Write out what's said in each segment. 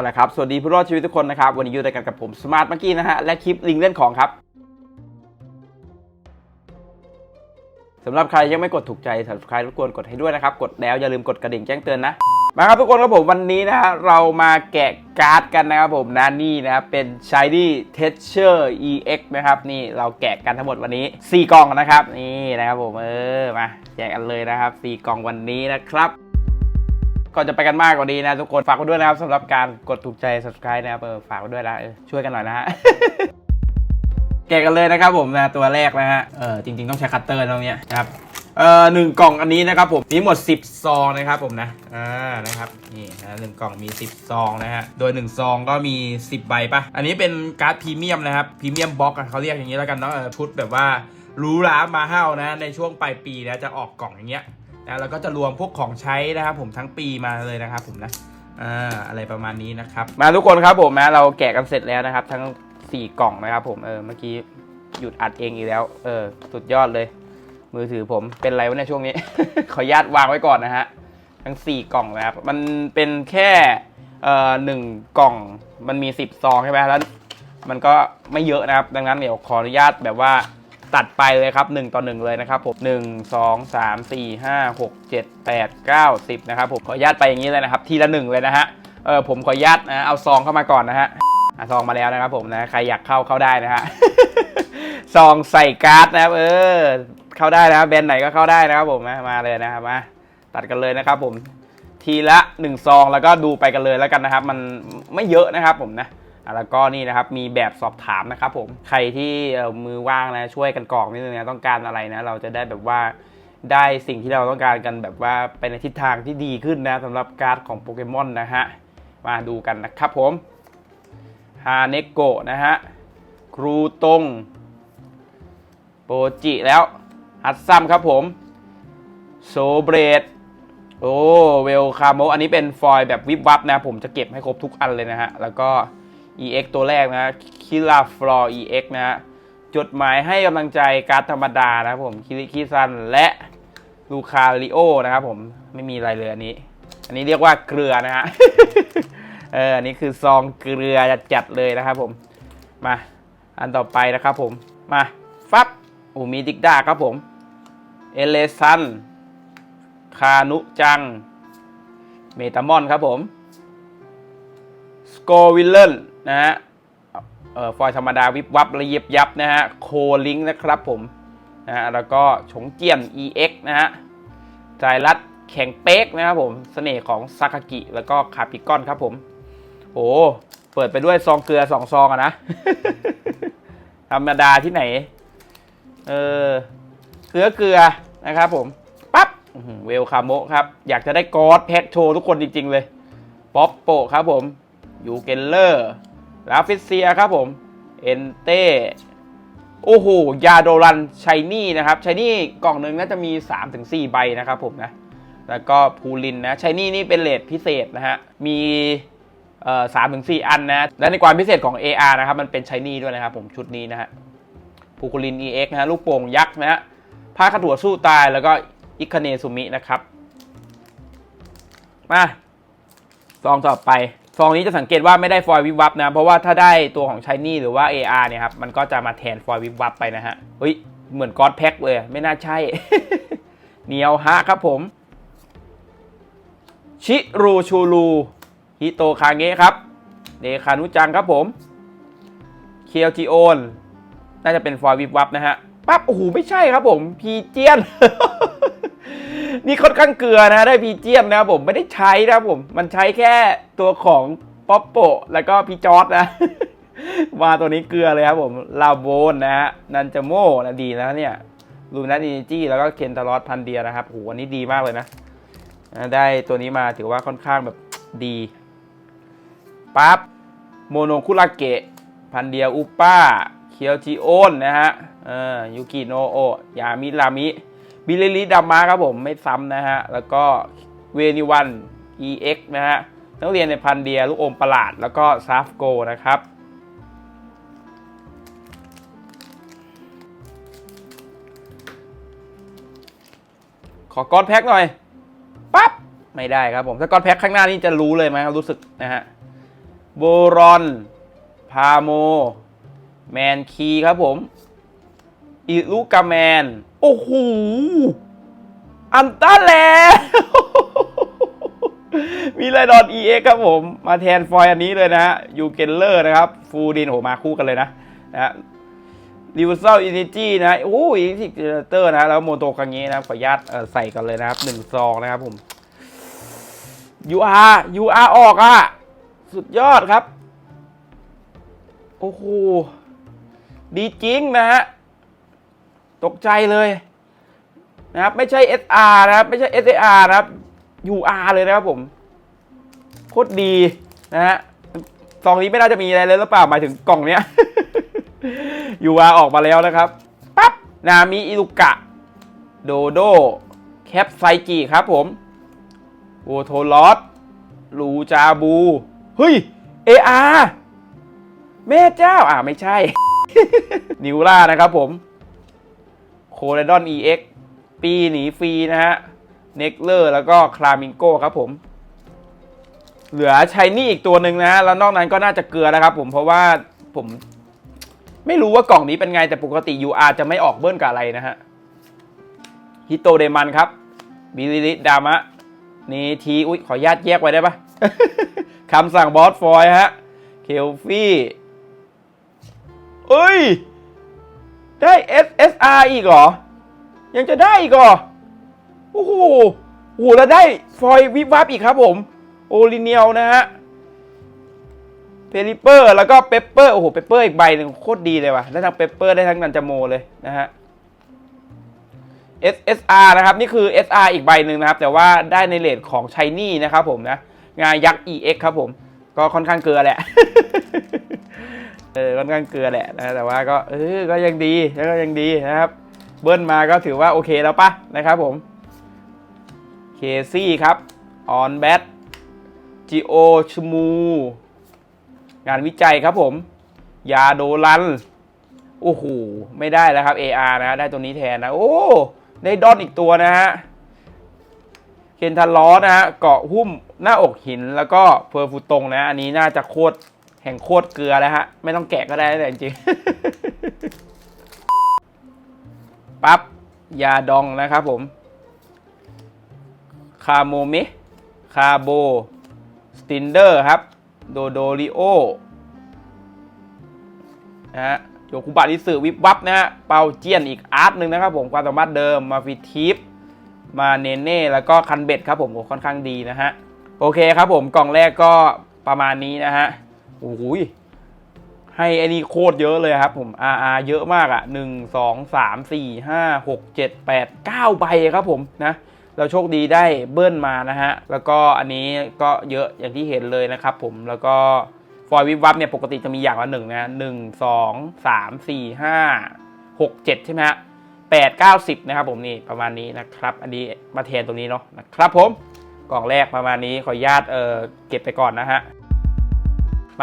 เอาละครับ สวัสดีผู้รอดชีวิตทุกคนนะครับ วันนี้อยู่ด้วยกันกับผมสมาร์ทมื่อกี้นะฮะ และคลิปลิงเล่นของครับสำหรับใครยังไม่กดถูกใจ subscribe รบกวนกดให้ด้วยนะครับ กดแล้วอย่าลืมกดกระดิ่งแจ้งเตือนนะ มาครับทุกคนครับผมวันนี้นะฮะเรามาแกะการ์ดกันนะครับผมนะนี่นะครับเป็น Shiny Texture EX นะครับนี่เราแกะกันทั้งหมดวันนี้ 4 กล่องนะครับ นี่นะครับผมเออมาแจกกันเลยนะครับ 4 กล่องวันนี้นะครับ ก่อนจะไปกันมากกว่านี้นะทุกคนฝากไว้ด้วยนะครับสำหรับการกดถูกใจ subscribe นะครับเออฝากไว้ด้วยนะเออช่วยกันหน่อยนะฮะแกะกันเลยนะครับผมนะตัวแรกนะฮะเออจริง ๆ ต้องใช้คัตเตอร์ตรงเนี้ยนะครับเออหนึ่งกล่องอันนี้นะครับผมมีหมด 10 ซองนะครับผมนะอ่านะครับนี่นะหนึ่งกล่องมี 10 ซองนะฮะโดย 1 ซองก็มี 10 ใบปะอันนี้เป็นการ์ดพรีเมียมนะครับพรีเมียมบ็อกเขาเรียกอย่างนี้แล้วกันเนาะเออชุดแบบว่ารูหรามาห้าวนะในช่วงปลายปีนะจะออกกล่องอย่างเงี้ย นะแล้วก็จะรวมพวกของใช้นะครับผมทั้งปีมาเลยนะครับผมนะอ่าอะไรประมาณนี้นะครับ มาทุกคนครับผมนะเราแกะกันเสร็จแล้วนะครับ ทั้ง 4 กล่องนะครับผมเออเมื่อกี้หยุดอัดเองอีกแล้ว เออ สุดยอดเลย มือถือผมเป็นไรวะเนี่ยช่วงนี้ ขออนุญาตวางไว้ก่อนนะฮะทั้ง 4 กล่องนะครับ มันเป็นแค่เอ่อหนึ่งกล่องมันมี 10 ซองใช่ไหมแล้วมันก็ไม่เยอะนะครับ ดังนั้นเดี๋ยวขออนุญาตแบบว่า ตัดไปเลยครับ 1 ต่อ 1 เลยนะครับผม1 2 3 4 5 6 7 8 9 10นะครับผมขออนุญาตไปอย่างนี้เลยนะครับ ทีละ 1 เลยนะฮะเออผมขออนุญาตนะเอาซองเข้ามาก่อนนะฮะอซองมาแล้วนะครับผมนะใครอยากเข้าเข้าได้นะฮะซองใส่การ์ดนะครับเออเข้าได้นะครับแบรนด์ไหนก็เข้าได้นะครับผมมาเลยนะครับมาตัดกันเลยนะครับผมทีละ1ซองแล้วก็ดูไปกันเลยแล้วกันนะครับ มันไม่เยอะนะครับผมนะ แล้วก็นี่นะครับมีแบบสอบถามนะครับผมใครที่มือว่างนะช่วยกันกรอกนิดนึงนะต้องการอะไรนะเราจะได้แบบว่าได้สิ่งที่เราต้องการกันแบบว่าไปในทิศทางที่ดีขึ้นนะสำหรับการ์ดของโปเกมอนนะฮะมาดูกันนะครับผมฮาเนโกะนะฮะครูตงโปจิแล้วฮัตซัมครับผมโซเบรดโอ้เวลคาโมอันนี้เป็นฟอยล์แบบวิบวับนะ ผมจะเก็บให้ครบทุกอันเลยนะฮะ แล้วก็ EX ตัวแรกนะคิลาฟลอ EX นะ จดหมายให้กำลังใจการ์ดธรรมดานะครับผมคิริคิซันและลูคาริโอนะครับผมไม่มีอะไรเลยอันนี้ อันนี้เรียกว่าเกลือนะฮะเอออันนี้คือซองเกลือจัดเลยนะครับผมมาอันต่อไปนะครับผมมาฟับอ้มีดิกดาครับผมเอเลซันคานุจัง เมตามอนครับผม สโกวิลเลน นะฮะเอ่อฟอยธรรมดาวิบวับระเยิบยับนะฮะโคลิงนะครับผมนะฮะแล้วก็ฉงเจียน EX นะฮะใจรัดแข็งเป๊กนะครับผมเสน่ห์ของซากากิแล้วก็คาปิกอนครับผมโอ้เปิดไปด้วยซองเกลือสองซองอะนะ ธรรมดาที่ไหน เออเกลือเกลือนะครับผมปั๊บเวลคาโมครับ อยากจะได้กอดแพ็กโชว์ทุกคนจริง ๆ เลย ป๊อปโปครับผม ยูเกนเลอร์ ลาฟิเซียครับผมเอนเต้โอ้โห ยาโดรันชัยนี่นะครับชัยนี่กล่องหนึ่งน่าจะมี 3-4 ใบนะครับผมนะ แล้วก็พูลินนะชัยนี่นี่เป็นเลทพิเศษนะฮะ มีเอ่อสามถึงสี่อันนะ และในความพิเศษของ AR นะครับ มันเป็นชัยนี่ด้วยนะครับผมชุดนี้นะฮะพูคูลิน EX นะฮะ ลูกโป่งยักษ์นะฮะผ้าขถั่วสู้ตายแล้วก็อิคเนซุมินะครับ มาซองต่อไป ซองนี้จะสังเกตว่าไม่ได้ฟอยล์วิบวับนะ เพราะว่าถ้าได้ตัวของชายนี่หรือว่า AR เนี่ยครับ มันก็จะมาแทนฟอยล์วิบวับไปนะฮะ เฮ้ย เหมือนก๊อตแพ็คเลย ไม่น่าใช่เหนียวฮะครับผม ชิรูชูรูฮิโตคาเงะครับเดคานุจังครับผมเคียวจิโอนน่าจะเป็นฟอยล์วิบวับนะฮะปั๊บโอ้โหไม่ใช่ครับผม พีเจียน นี่ค่อนข้างเกลือนะได้พีเจียนนะผมไม่ได้ใช้นะผมมันใช้แค่ตัวของป๊อปโปแล้วก็พี่จอร์ดนะ มาตัวนี้เกลือเลยครับผมลาโบนนะฮะนันจโมนะดีนะเนี่ยลูนัสอินจี้แล้วก็เคนตาลอสพันเดียนะครับโหอันนี้ดีมากเลยนะนะ ได้ตัวนี้มาถือว่าค่อนข้างแบบดีปั๊บโมโนคุระเกะพันเดียอุป้าเคียวจิโอนนะฮะเออยูกิโนโอยามิรามิ บิลลิดามาครับผมไม่ซ้ำนะฮะ แล้วก็เวนิวัน EX นะฮะ นักเรียนในพันเดียลูกอมประหลาด แล้วก็ซาฟโกนะครับขอกอนแพ็คหน่อยปั๊บไม่ได้ครับผมถ้ากอนแพ็คข้างหน้านี่จะรู้เลยไหมครับรู้สึกนะฮะโบรอน พาโม แมนคีครับผม อิลูกาแมน โอ้โห อันต้าแล มีไรดอน EX ครับผม มาแทนฟอยอันนี้เลยนะฮะยูเกนเลอร์นะครับ ฟูดินโหมาคู่กันเลยนะนะดิวเซลอินิจีนะโอ้ยอินิเจเตอร์นะแล้วโมโตคังเงนะขออนุญาตใส่กันเลยนะครับหนึ่งซองนะครับผม UR UR ออกอะ สุดยอดครับ โอ้โห ดีจริงนะฮะ ตกใจเลยนะครับไม่ใช่ SR นะครับไม่ใช่ SAR นะครับ UR เลยนะครับผมโคตรดีนะฮะซองนี้ไม่น่าจะมีอะไรเลยหรือเปล่าหมายถึงกล่องเนี้ย UR ออกมาแล้วนะครับปั๊บนามิอิลุกะ โดโดแคปไซจิครับผมโอโทลอสลูจาบู เฮ้ย AR แม่เจ้า อ่าไม่ใช่ นิวล่านะครับผม โคเรดอน EX ปีหนีฟรีนะฮะเน็กเลอร์แล้วก็คลามิงโก้ครับผม เหลือชายนี่อีกตัวหนึ่งนะฮะแล้วนอกนั้นก็น่าจะเกลือนะครับผมเพราะว่าผมไม่รู้ว่ากล่องนี้เป็นไงแต่ปกติ UR จะไม่ออกเบิ้ลกับอะไรนะฮะฮิโตเดมันครับบิลิลิดามะนี่ทีอุ้ยขออนุญาตแยกไว้ได้ปะคำสั่งบอสฟอยฮะ เคลฟี่เอ้ย ได้ SSR อีกเหรอ ยังจะได้อีกเหรอ โอ้โหโอ้โหแล้วได้ฟอยวิบวับอีกครับผม โอลิเนียลนะฮะเพลิเปอร์แล้วก็เปปเปอร์ โอ้โห เปปเปอร์อีกใบหนึ่งโคตรดีเลยว่ะ ได้ทั้งเปปเปอร์ได้ทั้งนันจโมเลยนะฮะ SSR นะครับ นี่คือ SR อีกใบหนึ่งนะครับ แต่ว่าได้ในเลทของชายนี่นะครับผมนะ งานยักษ์ EX ครับผม ก็ค่อนข้างเกลือแหละ เออค่อนข้างเกลือแหละนะแต่ว่าก็เออก็ยังดีแล้วก็ยังดีนะครับ เบิ้ลมาก็ถือว่าโอเคแล้วปะนะครับผมเคซี่ครับออนแบทจีโอชมู งานวิจัยครับผม ยาโดลันโอ้โหไม่ได้แล้วครับ AR นะ ได้ตัวนี้แทนนะ โอ้ได้ดอนอีกตัวนะฮะเคนทันล้อนะฮะเกาะหุ้มหน้าอกหินแล้วก็เพอร์ฟูตงนะ อันนี้น่าจะโคตร แห่งโคตรเกลือแล้วฮะ ไม่ต้องแกะก็ได้แต่จริงปั๊บยาดองนะครับผม คาโมเมคาโบ สตินเดอร์ครับ โดโดริโอ นะฮะโยคุบะนิสึวิบวับนะฮะ เปาเจียนอีกอาร์ตหนึ่งนะครับผม ความสามารถเดิม มาฟิทิปมาเนเน่ แล้วก็คันเบ็ดครับผมโอ้ค่อนข้างดีนะฮะ โอเคครับผม กล่องแรกก็ประมาณนี้นะฮะ โอ้โหยให้อ้นี่โคตรเยอะเลยครับผม RR เยอะมากอะ่ะหนึ่งสองสามสี่ห้าหกเจ็ดแปดเก้าใบครับผมนะเราโชคดีได้เบิ้ลมานะฮะ แล้วก็อันนี้ก็เยอะอย่างที่เห็นเลยนะครับผมแล้วก็ฟอยวิบวับเนี่ยปกติจะมีอย่างละหนึ่งนะหนึ่งสองสามสี่ห้าหกเจ็ดใช่ไหมฮะแปดเก้าสิบนะครับผมนี่ประมาณนี้นะครับ อันนี้มาแทนตรงนี้เนาะนะครับผมกล่องแรกประมาณนี้ขออนุญาตเออเก็บไปก่อนนะฮะ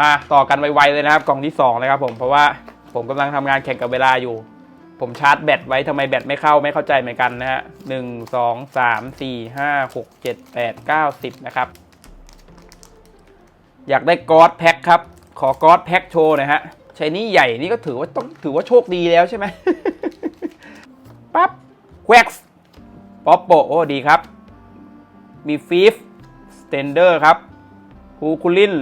มาต่อกันไวๆเลยนะครับ กล่องที่2นะครับผมเพราะว่าผมกำลังทำงานแข่งกับเวลาอยู่ ผมชาร์จแบตไว้ทำไมแบตไม่เข้าไม่เข้าใจเหมือนกันนะฮะหนึ่งสองสามสี่ห้าหกเจ็ดแปดเก้าสิบนะครับ อยากได้กอดแพ็คครับ ขอกอดแพ็คโชว์นะฮะใช้นี่ใหญ่นี่ก็ถือว่าต้องถือว่าโชคดีแล้วใช่ไหมปั๊บแว็กซ์ป๊อปโปโอ้ดีครับ มีฟีฟสเตนเดอร์ครับฮูคุลิน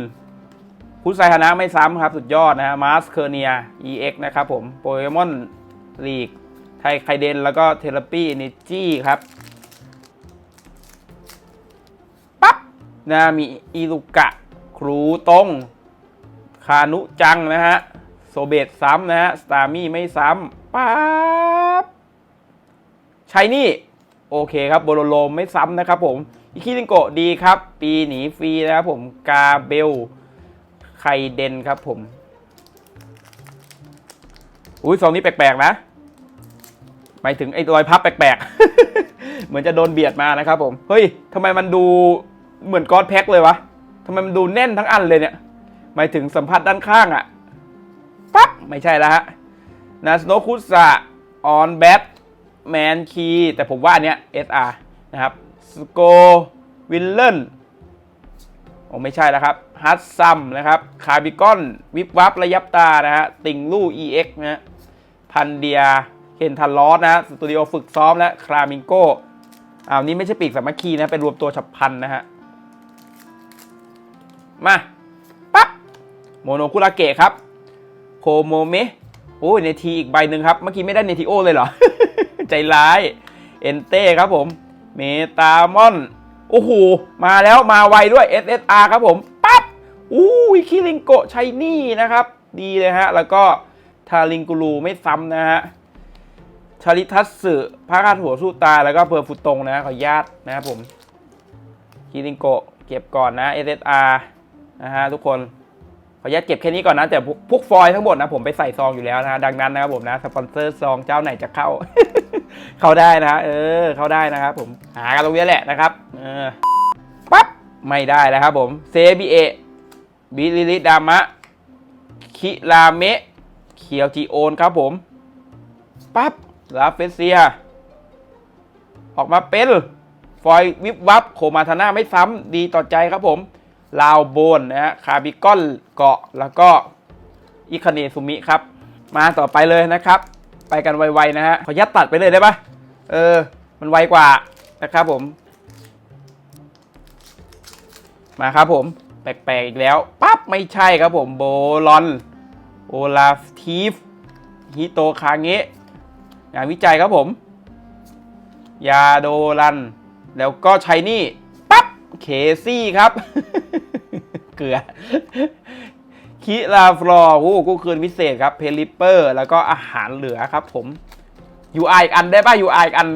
คุณไซฮานะไม่ซ้ำครับ สุดยอดนะฮะมาสเคอร์เนีย EX นะครับผมโปเกมอนลีกไทไคเดน แล้วก็เทเลปีเนจี้ครับปั๊บนะมีอิลุกะ ครูตง คานุจังนะฮะ โซเบตซ้ำนะฮะ สตาร์มี่ไม่ซ้ำปั๊บชัยนี่โอเคครับโบโลโลมไม่ซ้ำนะครับผม อิคิริงโกดีครับ ปีหนีฟรีนะครับผม กาเบล ไคเดนครับผม อุ้ยซองนี้แปลกๆนะหมายถึงไอ้รอยพับแปลกๆ เหมือนจะโดนเบียดมานะครับผม เฮ้ยทำไมมันดูเหมือนก้อนแพ็คเลยวะทำไมมันดูแน่นทั้งอันเลยเนี่ย หมายถึงสัมผัสด้านข้างอะปั๊บ ไม่ใช่แล้วฮะนาสโนคุสะออนแบทแมนคีแต่ผมว่าอันเนี้ย SR นะครับสโกวิลเลน โอ้ไม่ใช่แล้วครับฮัตซัมนะครับคาร์บิกอนวิบวับระยับตานะฮะติงลู่ EX นะฮะพันเดียเคนทันลอสนะฮะสตูดิโอฝึกซ้อมและครามิงโกอ่านี่ไม่ใช่ปีกสามัคคีนะ เป็นรวมตัวฉับพันนะฮะ มาปั๊บโมโนคุระเกะครับ โคโมเมะโอ้ยเนทีอีกใบหนึ่งครับ เมื่อกี้ไม่ได้เนทีโอเลยเหรอ ใจร้าย เอนเต้ครับผม เมตามอน โอ้โห มาแล้วมาไวด้วย SSR ครับผม ปั๊บอู้ยคิริงโกะชัยนี่นะครับ ดีเลยฮะ แล้วก็ทาริงกูรูไม่ซ้ำนะฮะชาริทัสสึพระคาถหัวสู้ตายแล้วก็เพอร์ฟุตงนะขออนุญาตนะครับผมคิริงโกะเก็บก่อนนะ SSR นะฮะทุกคนขออนุญาตเก็บแค่นี้ก่อนนะ แต่พวกฟอยทั้งหมดนะ ผมไปใส่ซองอยู่แล้วนะดังนั้นนะครับผมนะสปอนเซอร์ซองเจ้าไหนจะเข้า เข้าได้นะ เออ เข้าได้นะครับผมหากันตรงนี้แหละนะครับ อปั๊บ ไม่ได้แล้วครับผมเซบิเอบิลิลิดามะ คิราเมะ เคียวจีโอนครับผม ปั๊บลาเฟเซีย ออกมาเป็นฟอยวิบวับโคมาทนาไม่ซ้ำดีต่อใจครับผมลาวโบนนะฮะคาบิกอนเกาะแล้วก็อิคเนซุมิครับ มาต่อไปเลยนะครับ ไปกันไวๆนะฮะขอยัดตัดไปเลยได้ปะเออ มันไวกว่านะครับผม มาครับผม แปลกๆอีกแล้วปั๊บไม่ใช่ครับผมโบลอนโอลาฟทีฟฮิโตคาเงะงานวิจัยครับผม ยาโดรัน แล้วก็ใช้นี่ปั๊บเคซี่ครับ เกลือคิลาฟลอร์โอ้กูคืนพิเศษครับเพลิปเปอร์ แล้วก็อาหารเหลือครับผม UI อีกอันได้ป่ะ UI อีกอัน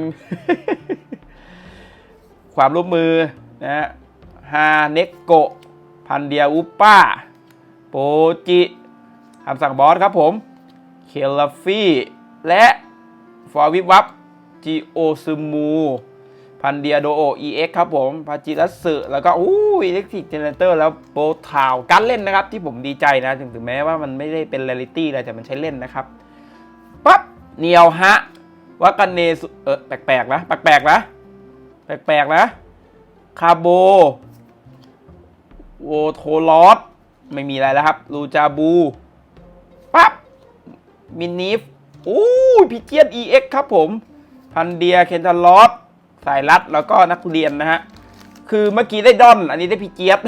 ความร่วมมือนะ ฮาเนกโกพันเดียอุปป้า โปจิคำสั่งบอสครับผม เคลฟี่ และฟอวิบวับจิโอซึมู พันเดียโดโอ EX ครับผมพาจิรัสสึแล้วก็อู้อิเล็กทริกเจเนเตอร์แล้วโปรทาวการเล่นนะครับ ที่ผมดีใจนะถึงถึงแม้ว่ามันไม่ได้เป็นเรลิตี้อะไรแต่มันใช้เล่นนะครับปั๊บเนียวฮะวากันเนสเออแปลกๆนะแปลกๆนะแปลกๆนะคาโบ โวโทลอสไม่มีอะไรแล้วครับ ลูจาบูปั๊บมินิฟอู้พิเจียน EX ครับผม พันเดียเคนทาลอสสายรัดแล้วก็นักเรียนนะฮะ คือเมื่อกี้ได้ดอน อันนี้ได้พิเจียด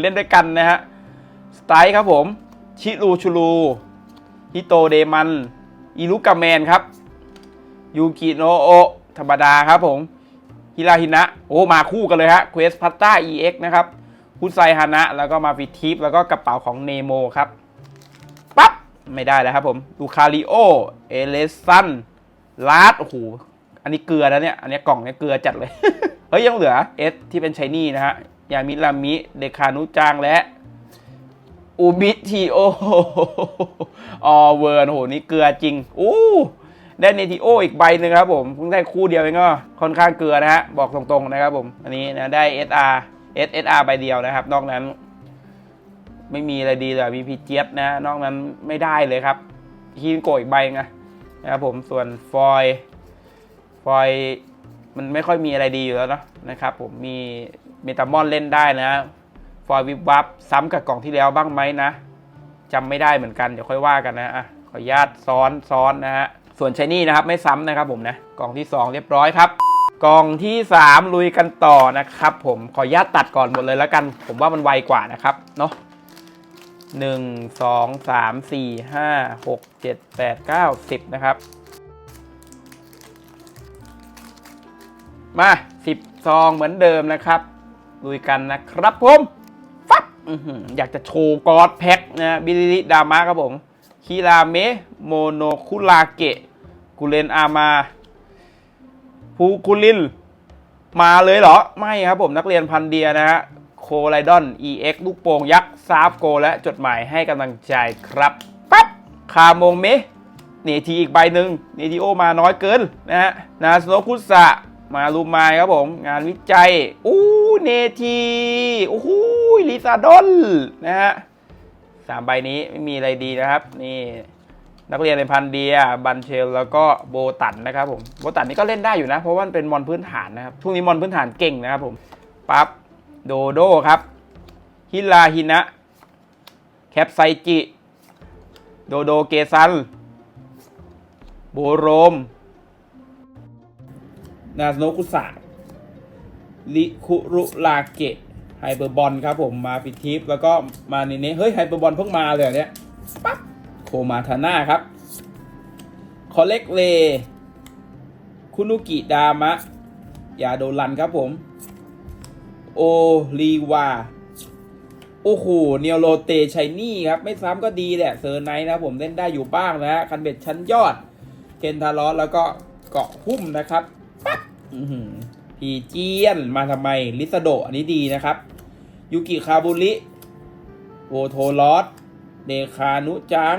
เล่นด้วยกันนะฮะ สไตล์ครับผม ชิรูชูรูฮิโตเดมันอิรุกาแมนครับ ยูกิโนโอ ธรรมดาครับผม ฮิราฮินะ โอ้ มาคู่กันเลยฮะเควสพัตตา EX นะครับ คุไซฮานะ แล้วก็มาฟิทิปแล้วก็กระเป๋าของเนโมครับ ปั๊บ ไม่ได้แล้วครับผมลูคาริโอ เอเลสันลาดโอ้โห อันนี้เกลือนะเนี่ย อันนี้กล่องเนี่ยเกลือจัดเลย เฮ้ย ยังเหลือเอสที่เป็นชายนี่นะฮะ ยามิรามิ เดคานุจางและอูบิทีโอออเวิร์นโอ้โหนี่เกลือจริง อู้ได้เนติโออีกใบหนึ่งครับผมเพิ่งได้คู่เดียวเองก็ค่อนข้างเกลือนะฮะ บอกตรงๆนะครับผม อันนี้นะได้ SR SSR ใบเดียวนะครับ นอกนั้น ไม่มีอะไรดีเลยมีพีเจี๊ยบนะนอกนั้นไม่ได้เลยครับฮีนโกอีกใบไงนะครับผมส่วนฟอยฟอยมันไม่ค่อยมีอะไรดีอยู่แล้วเนาะนะครับ ผมมีเมตามอนเล่นได้นะ ฟอยวิบวับซ้ำกับกล่องที่แล้วบ้างไหมนะจำไม่ได้เหมือนกันเดี๋ยวค่อยว่ากันนะอะขออนุญาตซ้อนซ้อนนะฮะส่วนชายนี่นะครับไม่ซ้ำนะครับผมนะกล่องที่ 2 เรียบร้อยครับ กล่องที่ 3 ลุยกันต่อนะครับ ผมขออนุญาตตัดก่อนหมดเลยแล้วกัน ผมว่ามันไวกว่านะครับเนาะหนึ่งสองสามสี่ห้าหกเจ็ดแปดเก้าสิบนะครับมาสิบซองเหมือนเดิมนะครับลุยกันนะครับผมฟับอยากจะโชว์กอดแพ็คนะบิลิลิดามะครับผมคิราเมะโมโนคุราเกะกุเลนอามา ฟูคุลิน มาเลยเหรอ ไม่ครับผมนักเรียนพันเดียนะฮะโคไลดอน EX ลูกโป่งยักษ์ซาฟโก และจดหมายให้กำลังใจครับปั๊บคาโมงเมเนทีอีกใบหนึ่งเนทีโอมาน้อยเกินนะฮะนาสโนคุสะมาลูมายครับผม งานวิจัยอู้เนทีโอ้โหลิซาดอนนะฮะสามใบนี้ไม่มีอะไรดีนะครับ นี่ นักเรียนในพันเดียบันเชล แล้วก็โบตันนะครับผมโบตันนี่ก็เล่นได้อยู่นะ เพราะว่ามันเป็นมอนพื้นฐานนะครับช่วงนี้มอนพื้นฐานเก่งนะครับผมปั๊บโดโดครับฮิลาฮินะ แคปไซจิ โดโดเกซันโบโรม นาสโนกุสะลิคุรุลาเกะไฮเปอร์บอลครับผมมาปิดทิปแล้วก็มาในนี้เฮ้ยไฮเปอร์บอลเพิ่งมาเลยเนี่ยปั๊บ มาทาน่าครับ คอเล็กเล คุนุกิดามะ ยาโดรันครับผม โอลีวา โอ้โห เนียโรเตชัยนี่ครับ ไม่ซ้ำก็ดีแหละ เซอร์ไนท์นะผมเล่นได้อยู่บ้างนะฮะ คันเบ็ดชั้นยอด เคนทารอสแล้วก็เกาะหุ้มนะครับปั๊บพีเจียน มาทำไม ลิซาโดอันนี้ดีนะครับ ยูกิคาบุริโวโทลอส เดคานุจัง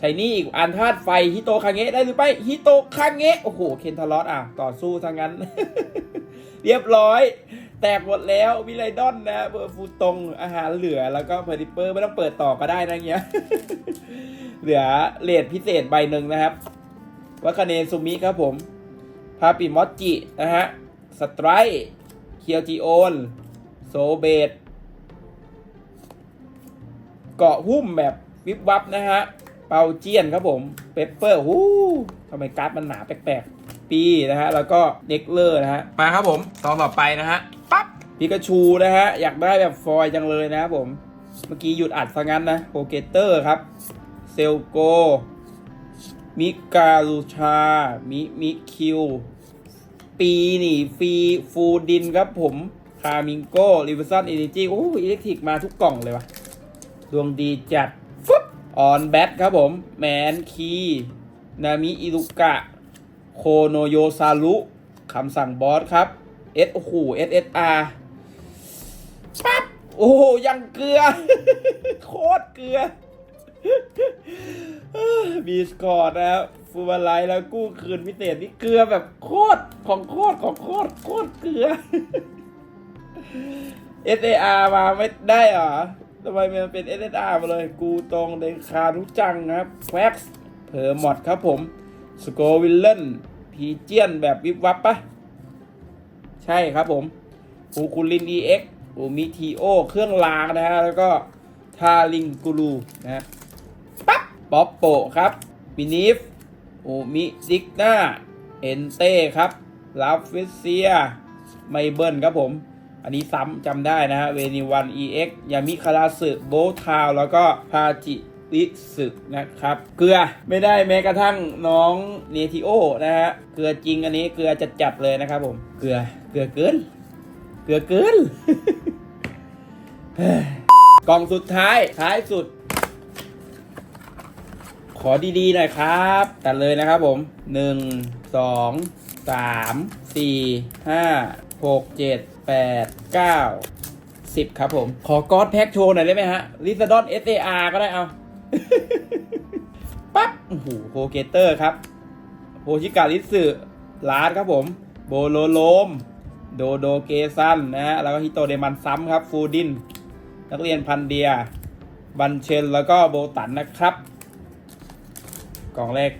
ชัยนี่อีกอันธาตุไฟฮิโตคาเงะได้หรือไม่ฮิโตคาเงะโอ้โหเคนทารอสอะ ต่อสู้ทางนั้น เรียบร้อย แตกหมดแล้ววิไลดอนนะเบอร์ฟูตงอาหารเหลือแล้วก็เพอร์ดิเปอร์ไม่ต้องเปิดต่อก็ได้นะเงี้ย เหลือเลทพิเศษใบหนึ่งนะครับวัคาเนซุมิครับผมพาปิมอจินะฮะสไตร์เคียวจิโอน โซเบต เกาะหุ้มแบบวิบวับนะฮะ เปาเจียนครับผมเปปเปอร์หูทำไมการ์ดมันหนาแปลกๆ ปีนะฮะ แล้วก็เด็กเลอร์นะฮะ มาครับผมตอนต่อไปนะฮะ ปั๊บพิกาชูนะฮะ อยากได้แบบฟอยจังเลยนะครับผม เมื่อกี้หยุดอัดซะงั้นนะโปเกเตอร์ครับ เซลโก มิกาลูชา มิมิคิว ปีนี่ฟีฟูดินครับผม คามิงโก้ริเวอร์ซันเอเนจีโอ้อิเล็กทริกมาทุกกล่องเลยวะ ดวงดีจัดฟึบออนแบทครับผมแมนคีนามิอิรุกะ โคโนโยซารุคำสั่งบอสครับ S โอ้โห SSR ปั๊บโอ้ยังเกลือ โคตรเกลือมีสกอร์นะครับฟูบาไลท์แล้วกู้คืนพิเศษนี่เกลือแบบโคตรของโคตรของโคตรโคตรเกลือ SAR มาไม่ได้เหรอ ทำไมมันเป็น SSR มาเลย กูตรงเดนคารุจังนะครับแฟกซ์เพอร์มอดครับผม สโกวิลเลนพีเจียนแบบวิบวับปะใช่ครับผมฟูคูลิน EX โอมิทีโอ เครื่องรางนะฮะ แล้วก็ทาลิงกูรูนะปั๊บป๊อปโปครับมินิฟโอมิซิกนาเอนเต้ครับลาฟิเซีย ไมเบิลครับผม อันนี้ซ้ำจำได้นะฮะเวนิวัน EX ยามิคาราสึโบทาว แล้วก็พาจิริสึนะครับ เกลือไม่ได้แม้กระทั่งน้องเนทิโอนะฮะ เกลือจริงอันนี้เกลือจัดจัดเลยนะครับผม เกลือ เกลือเกิน เกลือเกิน กล่องสุดท้าย ท้ายสุด ขอดีๆหน่อยครับ ตัดเลยนะครับผมหนึ่ง สอง สาม สี่ ห้า หก เจ็ด แปดเก้าสิบครับผม ขอกอดแพ็กโชว์หน่อยได้ไหมฮะลิซาดอน SAR ก็ได้เอาปั๊บโอ้โหโฮเกเตอร์ครับโฮชิกาลิสึลาดครับผม โบโลโลม โดโดเกซันนะฮะ แล้วก็ฮิโตเดมันซ้ำครับ ฟูดิน นักเรียนพันเดีย บันเชน แล้วก็โบตันนะครับ กล่องแรก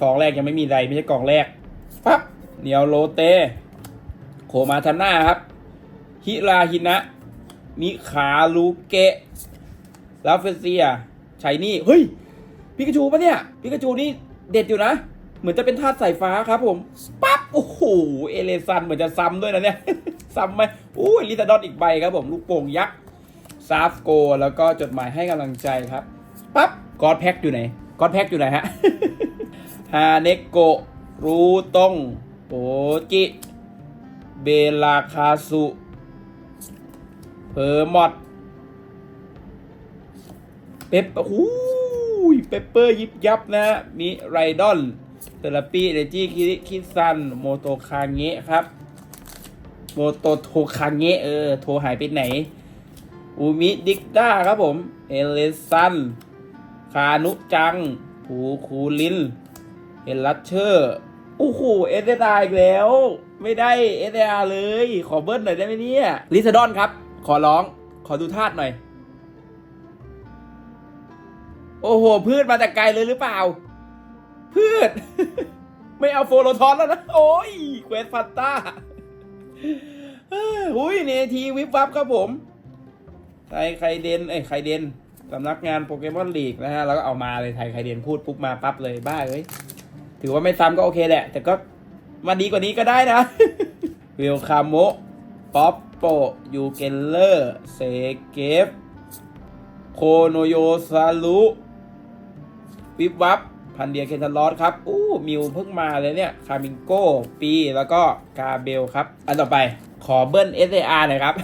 ซองแรกยังไม่มีอะไรไม่ใช่กล่องแรกปั๊บเนียวโรเต โคมาทาน่าครับ ฮิราฮินะ มิขาลูเกะลาเฟเซียชัยนี่ เฮ้ย พิกาจูปะเนี่ย พิกาจูนี่เด็ดอยู่นะ เหมือนจะเป็นธาตุสายฟ้าครับผม ปั๊บ โอ้โห เอเลซันเหมือนจะซ้ำด้วยนะเนี่ย ซ้ำไหมอู้ยลิตาดอนอีกใบครับผม ลูกโป่งยักษ์ ซาฟโก แล้วก็จดหมายให้กำลังใจครับ ปั๊บ กอดแพ็กอยู่ไหน กอดแพ็กอยู่ไหนฮะ ฮาเนโกะรูตงโปจิ เบลาคาสุ เพอร์มอดเปปหูยเปปเปอร์ยิบยับนะมีไรดอนเทอราปีเดจิคิริคิซัน โมโตคาเงะครับ โมโตโทคาเงะเออ โทหายไปไหน อูมิดิกด้าครับผม เอเลซัน คานุจัง ผูคูลิน เอลัชเชอร์โอ้โหเอสเออีกแล้ว ไม่ได้เอสเอเลย ขอเบิ้ลหน่อยได้ไหมเนี่ยลิซาดอนครับ ขอร้อง ขอดูธาตุหน่อย โอ้โห พืชมาแต่ไกลเลยหรือเปล่า พืช ไม่เอาโฟโลทอนแล้วนะ โอ้ยเควสฟัตตาอุ้ยเนทีวิบวับครับผม ไทยไคเดน เอ้ยไคเดนสำนักงานโปเกมอนลีกนะฮะ แล้วก็เอามาเลยไทยไคเดนพูดปุ๊บมาปั๊บเลยบ้าเอ้ย ถือว่าไม่ซ้ำก็โอเคแหละ แต่ก็มาดีกว่านี้ก็ได้นะวิลคาโมป๊อป โปยูเกนเลอร์ เซเกฟ โคโนโยซารุวิบวับ พันเดียเคนทันลอสครับ อู้ มิวเพิ่งมาเลยเนี่ย คามิงโก้ ปี แล้วก็กาเบลครับ อันต่อไป ขอเบิ้ล SAR หน่อยครับ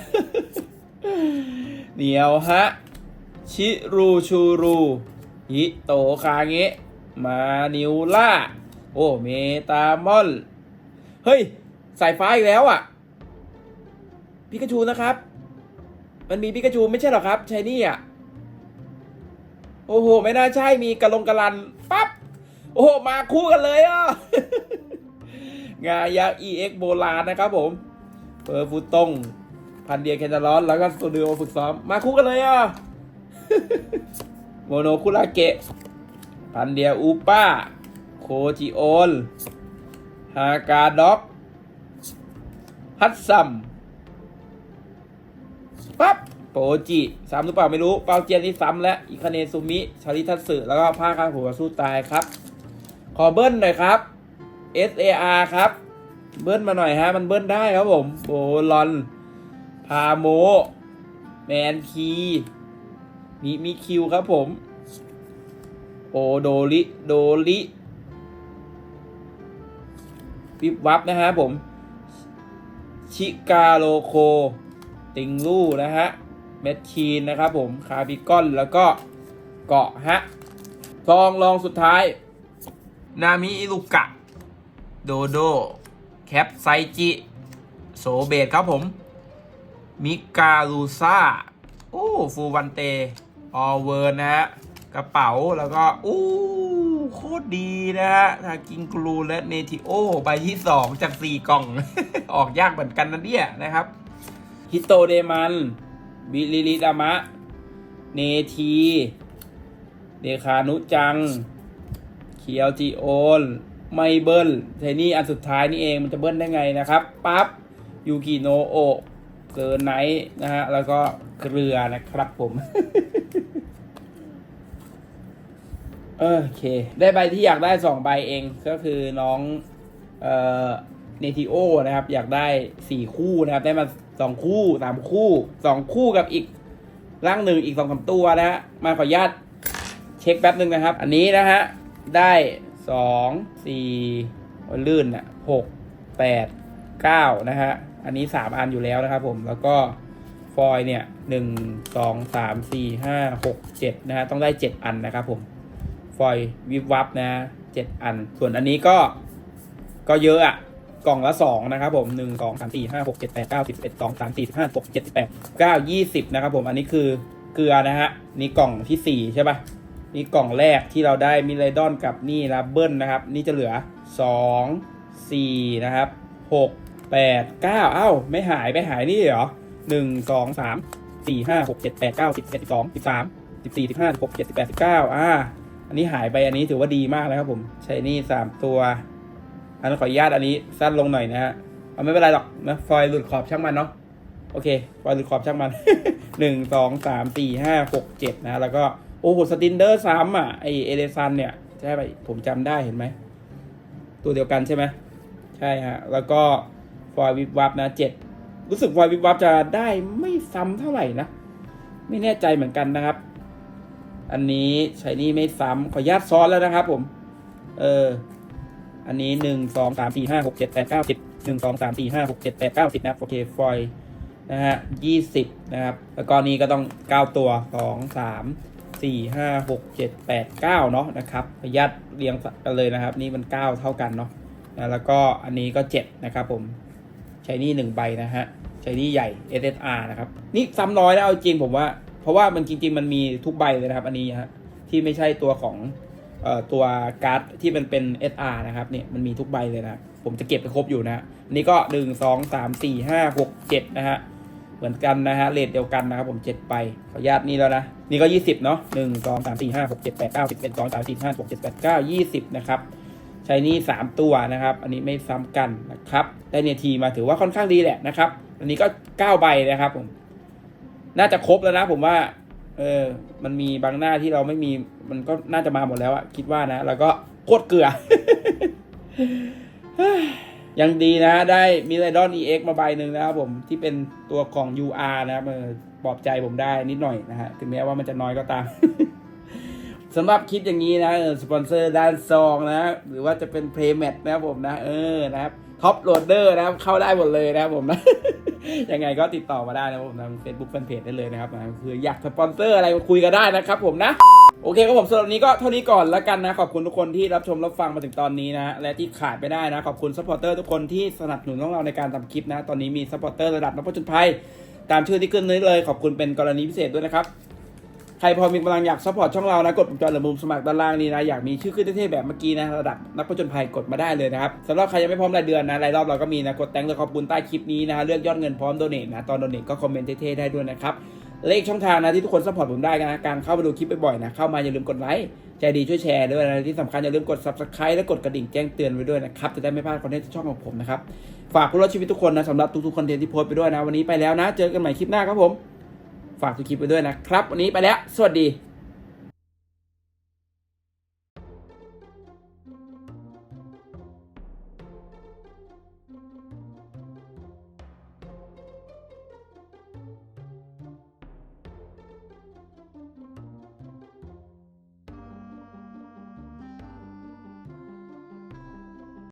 เหนียวฮะ ชิรูชูรูฮิโตคาเงะ มานิวล่า โอ้ เมตามอน เฮ้ย สายฟ้าอีกแล้วอะ พิกาชูนะครับ มันมีพิกาชูไม่ใช่หรอครับชายนี่อะ โอ้โห ไม่น่าใช่มีกระลงกระลันปั๊บ โอ้โห มาคู่กันเลยอะ งายักษ์ EX โบราณนะครับผม เปอร์ฟูตง พันเดียแคนตาลอนแล้วก็สตูดิโอฝึกซ้อม มาคู่กันเลยอะ โมโนคุระเกะ พันเดียอูป้า โคจิโอนฮากาด็อก ฮัตซัม ปั๊บโปจิซ้ำหรือเปล่าไม่รู้เปาเจียนนี่ซ้ำแล้วอิคาเนซุมิชาริทัตสึแล้วก็ผ้าขาหัวสู้ตายครับ ขอเบิ้ลหน่อยครับ SAR ครับ เบิ้ลมาหน่อยฮะ มันเบิ้ลได้ครับผมโบลอน พาโม แมนคีมีมีคิวครับผมโอโดริโดริวิบวับนะฮะผม ชิกาโลโค ติงลู่นะฮะ เมดชีนนะครับผม คาร์บิกอนแล้วก็เกาะฮะซองรองสุดท้าย นามิอิลุกะ โดโด แคปไซจิโซเบตครับผม มิกาลูซ่าโอ้ฟูวันเต ออเวิร์นะฮะ กระเป๋าแล้วก็อู้โคตรดีนะฮะทากิงกลูและเนทิโอใบที่ 2 จาก 4 กล่อง ออกยากเหมือนกันนะเนี่ยนะครับ ฮิโตเดมันบิลิลิดามะ เนที เดคานุจัง เคียวจิโอน ไมเบิลเทนี่อันสุดท้ายนี่เองมันจะเบิ้ลได้ไงนะครับ ปั๊บ ยูกิโนโอะเกินไนท์นะฮะ แล้วก็เกลือนะครับผมเออโอเค ได้ใบที่อยากได้สองใบเอง ก็คือน้อง เอ่อ เนทิโอนะครับ อยากได้สี่คู่นะครับ ได้มา สองคู่สามคู่สองคู่กับอีกร่างหนึ่งอีกสองสาตัวนะฮะมาขออนุญาตเช็คแป๊บหนึ่งนะครับ อันนี้นะฮะได้สองสี่โอ้ยลื่นอะหกแปดเก้านะฮะอันนี้สามอันอยู่แล้วนะครับผมแล้วก็ฟอยเนี่ยหนึ่งสองสามสี่ห้าหกเจ็ดนะฮะต้องได้เจ็ดอันนะครับผมฟอยวิบวับนะเจ็ดอัน ส่วนอันนี้ก็ก็เยอะอะ กล่องละสองนะครับผมหนึ่งสองสามสี่ห้าหกเจ็ดแปดเก้าสิบเอ็ดสองสามสี่ห้าหกเจ็ดแปดเก้ายี่สิบนะครับผมอันนี้คือเกลือนะฮะนี่กล่องที่สี่ใช่ปะนี่กล่องแรกที่เราได้มิเลดอนกับนี่นะเบิลนะครับ นี่จะเหลือสองสี่นะครับหกแปดเก้าเอ้า ไม่หายไม่หายนี่เหรอหนึ่งสองสามสี่ห้าหกเจ็ดแปดเก้าสิบเอ็ดสองสิบสามสิบสี่สิบห้าสิบหกเจ็ดสิบแปดสิบเก้าอ่า อันนี้หายไปอันนี้ถือว่าดีมากนะครับผมใช้นี่สามตัว อันนนขออนุญาตอันนี้สั้นลงหน่อยนะฮะเอาไม่เป็นไรหรอกนะฟอยล์หลุดขอบช่างมันเนาะโอเคฟอยล์หลุดขอบช่างมันหนึ่งสองสามสี่ห้าหกเจ็ดนะแล้วก็โอ้โหสตินเดอร์ซ้ำอะไอเอเดซันเนี่ยใช่ไหมผมจำได้เห็นไหมตัวเดียวกันใช่ไหมใช่ฮะแล้วก็ฟอยล์วิบวับนะเจ็ดรู้สึกฟอยล์วิบวับจะได้ไม่ซ้ำเท่าไหร่นะไม่แน่ใจเหมือนกันนะครับ อันนี้ใช้นี่ไม่ซ้ำขออนุญาตซ้อนแล้วนะครับผม เออ อันนี้หนึ่งสองสามสี่ห้าหกเจ็ดแปดเก้าสิบหนึ่งสองสามสี่ห้าหกเจ็ดแปดเก้าสิบนะครับโอเคฟอยล์นะฮะยี่สิบนะครับ แล้วก็นี้ก็ต้องเก้าตัวสองสามสี่ห้าหกเจ็ดแปดเก้าเนาะนะครับขออนุญาตเรียงกันเลยนะครับ นี่มันเก้าเท่ากันเนาะนะแล้วก็อันนี้ก็เจ็ดนะครับผมใช้นี่หนึ่งใบนะฮะใช้นี่ใหญ่ SSR นะครับนี่ซ้ำน้อยแล้วเอาจริงผมว่า เพราะว่ามันจริง ๆ มันมีทุกใบเลยนะครับ อันนี้ฮะที่ไม่ใช่ตัวของ ตัวการ์ดที่มันเป็น SR นะครับเนี่ยมันมีทุกใบเลยนะ ผมจะเก็บไปครบอยู่นะอันนี้ก็หนึ่งสองสามสี่ห้าหกเจ็ดนะฮะ เหมือนกันนะฮะเลทเดียวกันนะครับผมเจ็ดใบขออนุญาตนี่แล้วนะ นี่ก็ยี่สิบเนาะหนึ่งสองสามสี่ห้าหกเจ็ดแปดเก้าสิบเอ็ดสองสามสี่ห้าหกเจ็ดแปดเก้ายี่สิบนะครับใช้นี่สามตัวนะครับ อันนี้ไม่ซ้ำกันนะครับได้เนี่ยทีมาถือว่าค่อนข้างดีแหละนะครับ อันนี้ก็เก้าใบนะครับผม น่าจะครบแล้วนะผมว่า เออ มันมีบางหน้าที่เราไม่มี มันก็น่าจะมาหมดแล้วอะคิดว่านะ แล้วก็โคตรเกลือ ยังดีนะ ได้มิเลดอน EX มาใบหนึ่งนะครับผมที่เป็นตัวของ UR นะครับปลอบใจผมได้นิดหน่อยนะฮะ ถึงแม้ว่ามันจะน้อยก็ตามสำหรับคลิปอย่างนี้นะสปอนเซอร์ด้านซองนะ หรือว่าจะเป็น Playmat นะครับผมนะ เออนะครับ ท็อปโหลดเดอร์นะครับ เข้าได้หมดเลยนะครับผมนะยังไงก็ติดต่อมาได้นะครับผมทาง Facebook Fanpage ได้เลยนะครับนะคืออยากสปอนเซอร์อะไรมาคุยกันได้นะครับผมนะโอเคครับผมสำหรับนี้ก็เท่านี้ก่อนแล้วกันนะ ขอบคุณทุกคนที่รับชมรับฟังมาถึงตอนนี้นะ และที่ขาดไปได้นะ ขอบคุณซัพพอร์เตอร์ทุกคนที่สนับสนุนพวกเราในการทำคลิปนะ ตอนนี้มีซัพพอร์เตอร์ระดับนักผจญภัย ตามชื่อที่ขึ้นนี้เลย ขอบคุณเป็นกรณีพิเศษด้วยนะครับ ใครพอมีกำลังอยากซัพพอร์ตช่องเรานะกดปุ่มจอยหรือมุมสมัครด้านล่างนี้นะอยากมีชื่อขึ้นเท่ๆแบบเมื่อกี้นะระดับนักผจญภัยกดมาได้เลยนะครับสำหรับใครยังไม่พร้อมรายเดือนนะรายรอบเราก็มีนะกดแต่งเลยขอบคุณใต้คลิปนี้นะเลือกยอดเงินพร้อมโดเนทนะตอนโดเนทก็คอมเมนต์เท่ๆได้ด้วยนะครับเลขช่องทางนะที่ทุกคนซัพพอร์ตผมได้นะการเข้ามาดูคลิปบ่อยๆนะเข้ามาอย่าลืมกดไลค์ใจดีช่วยแชร์ด้วยนะที่สำคัญอย่าลืมกด subscribe และกดกระดิ่งแจ้งเตือนไว้ด้วยนะครับจะได้ไม่พลาดคอนเทนต์ช่องของผมนะครับฝากผู้รอดชีวิตทุกคนนะสำหรับทุกๆคอนเทนต์ที่โพสต์ไปด้วยนะวันนี้ไปแล้วนะ เจอกันใหม่คลิปหน้าครับผม ฝากทุกคลิปไปด้วยนะครับ วันนี้ไปแล้ว สวัสดี